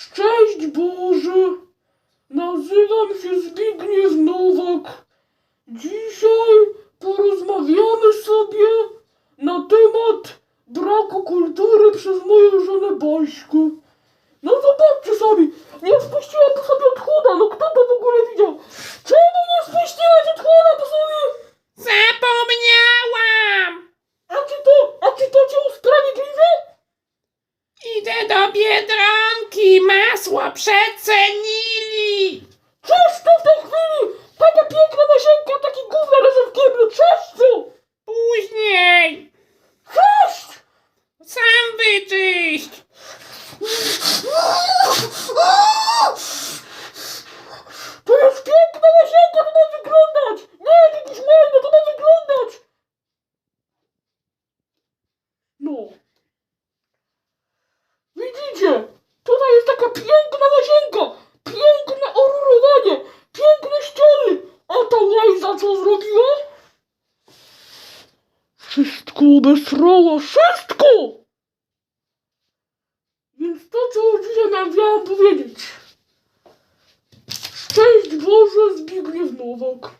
Szczęść Boże! Nazywam się Zbigniew Nowak. Dzisiaj porozmawiamy sobie na temat braku kultury przez moją żonę Baśkę. No zobaczcie sami, nie spuściła tu sobie od chuda, no kto to w ogóle widział? Czemu nie spuściłaś od chuda po sobie? Zapomniałam! A czy to, a czy to cię usprawiedliwia? Idę do Biedronki, masło przecenili! Czyż to w tej chwili? Taka piękna nasienka, taki gówno leży w kiblu, czyż to? Później! Czyż? Sam wyczyść! To jest piękna nasienka, to ma wyglądać! Nie, jakiś mojno, to ma wyglądać! No. Widzicie? Tutaj jest taka piękna nasienka! Piękne orurowanie! Piękne ściany! A ta co zrobiła? Wszystko obesrała, wszystko! Więc to, co dzisiaj nam miałam powiedzieć. Szczęść Boże, Zbigniew Nowak.